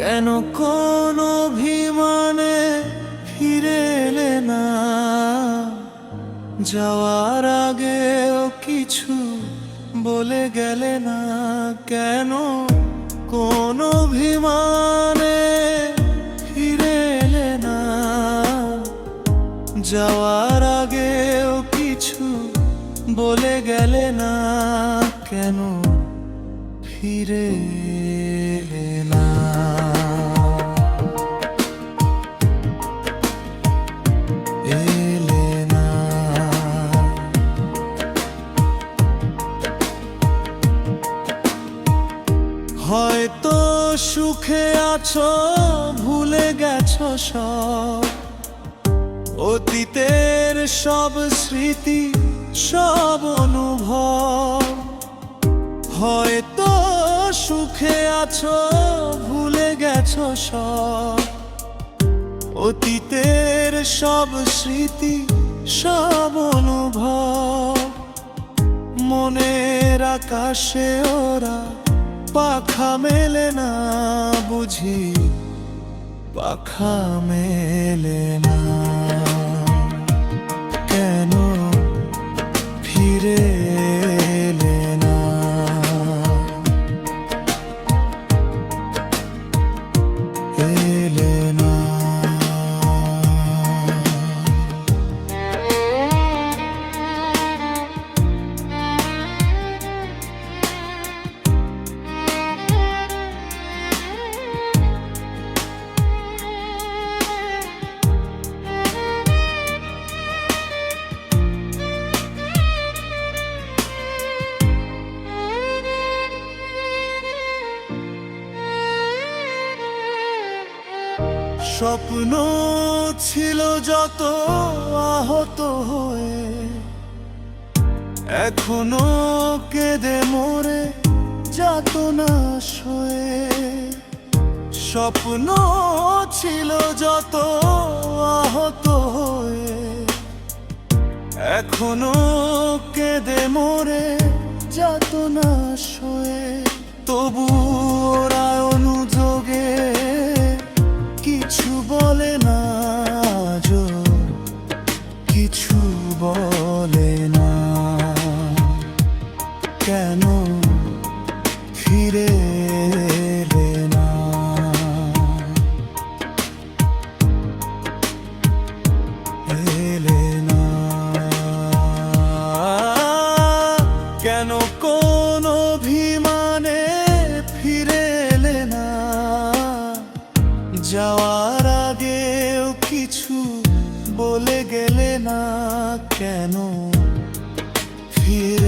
কেন কোন অভিমানে ফিরে এলে না? যাওয়ার আগেও কিছু বলে গেলে না? কেন কোন অভিমানে ফিরে এলে না? যাওয়ার আগেও কিছু বলে গেলে না? কেন ফিরে না? সুখে আছো, ভুলে গেছো সব। অতীতের সব স্মৃতি, সব অনুভব। হয়তো সুখে আছো, ভুলে গেছো সব। অতীতের সব স্মৃতি, সব অনুভব। মনের আকাশে ওরা পাখা মেলে না বুঝি পাখা মেলে না। কেন ফিরে না? এলে স্বপ্ন ছিল যত আহত হয়ে এখনও কেঁদে মরে যাত না শোয়ে স্বপ্ন ছিল যত আহত হয়ে এখনও কেঁদে মরে যাত না শোয়ে তবু ওরা যাওয়ার আগেও কিছু বলে গেলে না কেন? ফির